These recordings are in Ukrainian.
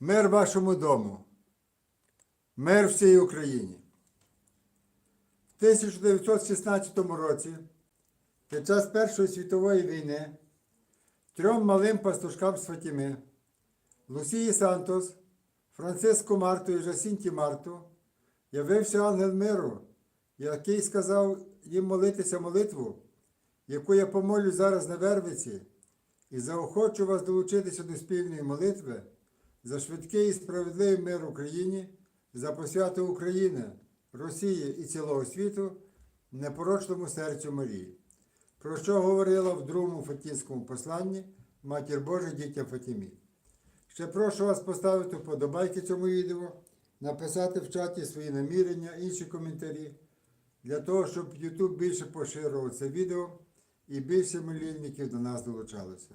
Мир вашому дому. Мир всій Україні. В 1916 році, під час Першої світової війни, трьом малим пастушкам з Лусії Сантос, Франциску Марту і Жасінті Марту, явився ангел миру, який сказав їм молитися молитву, яку я помолю зараз на Вервиці, і заохочу вас долучитися до спільної молитви за швидкий і справедливий мир Україні, за посвяту України, Росії і цілого світу, непорочному серцю Марії, про що говорила в другому Фатінському посланні Матір Божа дітям Фатімі. Ще прошу вас поставити вподобайки цьому відео, написати в чаті свої намірення, інші коментарі, для того, щоб YouTube більше поширював це відео і більше молільників до нас долучалося.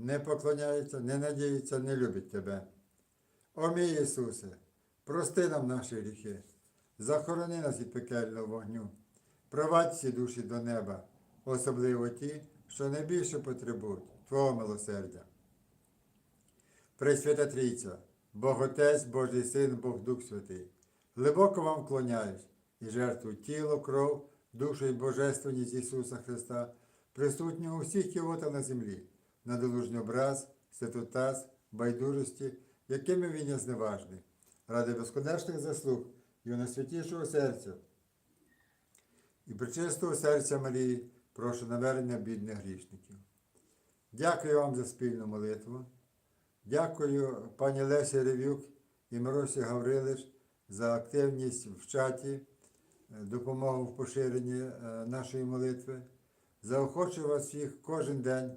не поклоняється, не надіється, не любить Тебе. О мій Ісусе, прости нам наші гріхи, захорони нас від пекельного вогню, провадь всі душі до неба, особливо ті, що найбільше потребують Твого милосердя. Пресвята Трійця, Бог Отець, Божий Син, Бог Дух Святий, глибоко вам вклоняюсь і жертвую тіло, кров, душу і божественність Ісуса Христа, присутнього у всіх кілотах на землі, на долужний образ, святотаз, байдужості, якими він є зневажний, ради безконечних заслуг Його найсвятішого серця і причистого серця Марії, прошу навернення бідних грішників. Дякую вам за спільну молитву. Дякую пані Лесі Ревюк і Миросі Гаврилиш за активність в чаті, допомогу в поширенні е, нашої молитви. Заохочую вас всіх кожен день